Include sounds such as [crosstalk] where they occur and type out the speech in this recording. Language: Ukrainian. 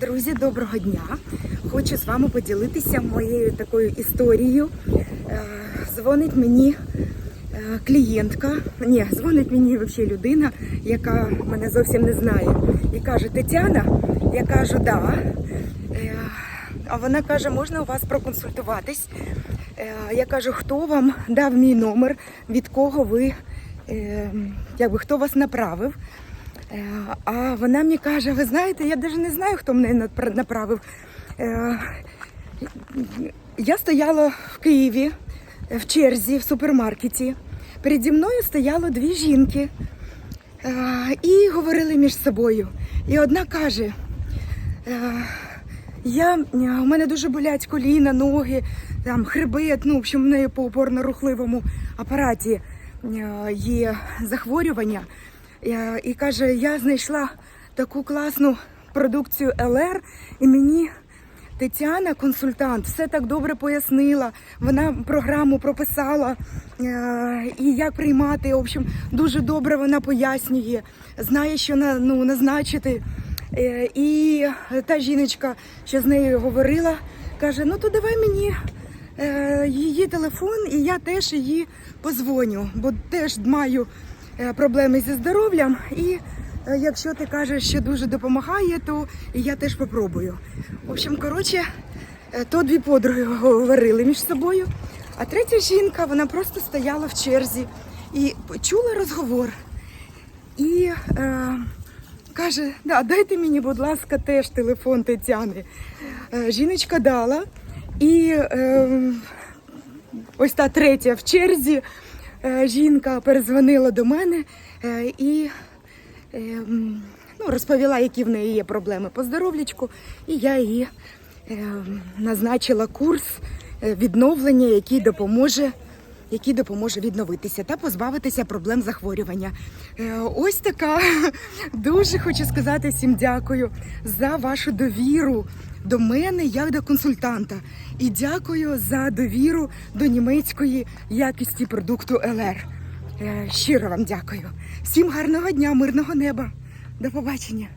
Друзі, доброго дня! Хочу з вами поділитися моєю такою історією. Е, Дзвонить мені е, клієнтка, ні, дзвонить мені взагалі людина, яка мене зовсім не знає. І каже: Тетяна, я кажу, да. Е, А вона каже, можна у вас проконсультуватись. Я кажу, хто вам дав мій номер, від кого ви, е, якби хто вас направив. Е, А вона мені каже: ви знаєте, я навіть не знаю, хто мене напра- направив. Е, Я стояла в Києві е, в черзі в супермаркеті. Переді мною стояло дві жінки і говорили між собою. І одна каже: я, у мене дуже болять коліна, ноги, там хребет, ну, в общем, в неї по опорно-рухливому апараті є захворювання. І каже, я знайшла таку класну продукцію ЛР, і мені Тетяна, консультант, все так добре пояснила. Вона програму прописала е, і як приймати. В общем, дуже добре вона пояснює, знає, що ну, назначити. Е, І та жіночка, що з нею говорила, каже: ну то давай мені е, її телефон, і я теж її позвоню, бо теж маю проблеми зі здоров'ям. І е, якщо ти кажеш, що дуже допомагає, то я теж попробую. В общем, коротше, е, то дві подруги говорили між собою. А третя жінка, вона просто стояла в черзі і чула розговор. І е, каже: да, дайте мені, будь ласка, теж телефон Тетяни. Е, жіночка дала. І е, ось та третя в черзі е, жінка перезвонила до мене е, і е, ну, розповіла, які в неї є проблеми по здоров'ячку. І я е, назначила курс е, відновлення, який допоможе. Який допоможе відновитися та позбавитися проблем захворювання. Е, Ось така [laughs] дуже хочу сказати всім дякую за вашу довіру до мене як до консультанта. І дякую за довіру до німецької якості продукту ЛР. Е, Щиро вам дякую. Всім гарного дня, мирного неба. До побачення.